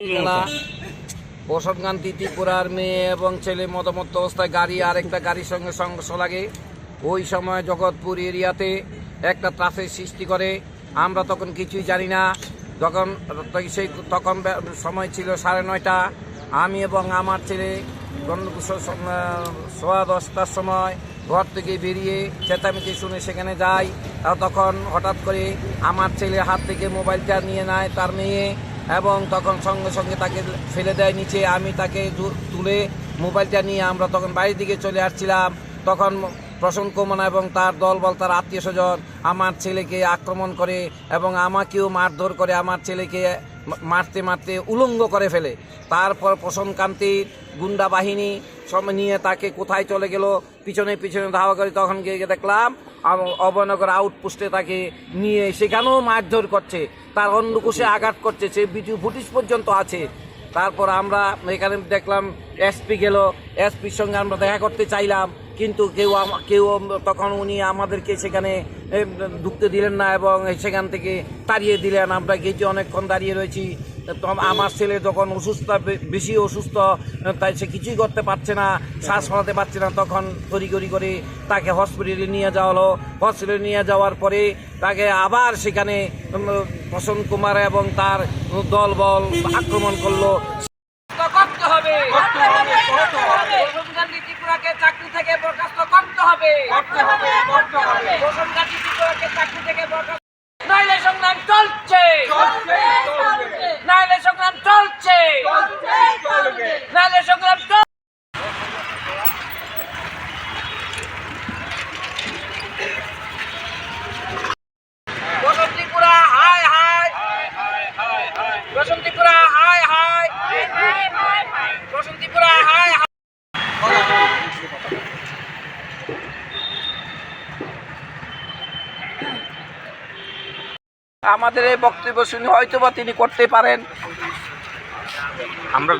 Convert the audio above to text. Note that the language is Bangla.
জেলা বসতকান্তি ত্রিপুরার মেয়ে এবং ছেলে মতামত অবস্থায় গাড়ি আরেকটা গাড়ির সঙ্গে সংঘর্ষ লাগে। ওই সময় জগৎপুর এরিয়াতে একটা ত্রাসের সৃষ্টি করে। আমরা তখন কিছুই জানি না। যখন সেই তখন সময় ছিল সাড়ে নয়টা। আমি এবং আমার ছেলে সোয়া দশটার সময় ঘর থেকে বেরিয়ে চেঁচামেচি শুনে সেখানে যাই। আর তখন হঠাৎ করে আমার ছেলে হাত থেকে মোবাইলটা নিয়ে নেয় তার মেয়ে। এবং তখন সঙ্গে সঙ্গে তাকে ফেলে দেয় নিচে। আমি তাকে তুলে মোবাইলটা নিয়ে আমরা তখন বাড়ির দিকে চলে আসছিলাম। তখন প্রসন্ন কুমার এবং তার দলবল তার আত্মীয় স্বজন, আমার ছেলেকে আক্রমণ করে এবং আমাকেও মারধর করে, আমার ছেলেকে মারতে মারতে উলঙ্গ করে ফেলে। তারপর প্রসন্নকান্তির গুন্ডা বাহিনী সব নিয়ে তাকে কোথায় চলে গেল, পিছনে পিছনে ধাওয়া করে তখন গিয়ে দেখলাম অভয়নগর আউটপোস্টে তাকে নিয়ে সেখানেও মারধর করছে। তার অন্ডকুশে আঘাত করছে, সে ভিডিও ফুটেজ পর্যন্ত আছে। তারপর আমরা এখানে দেখলাম এসপি গেল, এসপির সঙ্গে আমরা দেখা করতে চাইলাম, কিন্তু কেউ কেউ তখন উনি আমাদেরকে সেখানে ঢুকতে দিলেন না এবং সেখান থেকে তাড়িয়ে দিলেন। আমরা গেছি অনেকক্ষণ দাঁড়িয়ে রয়েছি। আমার ছেলে যখন অসুস্থ বেশি অসুস্থ তাই সে কিছুই করতে পারছে না শ্বাস ফলাতে পারছে না তখন তড়িগড়ি করে তাকে হসপিটালে নিয়ে যাওয়া হলো। হসপিটালে নিয়ে যাওয়ার পরে তাকে আবার সেখানে প্রসন্ন কুমার এবং তার দলবল আক্রমণ করল। করতে হবে। ত্রিপুরাকে চাকরি থেকে বরখাস্ত করতে হবে। চাকরি থেকে বরখাস্ত আমাদের এই বক্তব্য শুনে হয়তো বা তিনি করতে পারেন। আমরা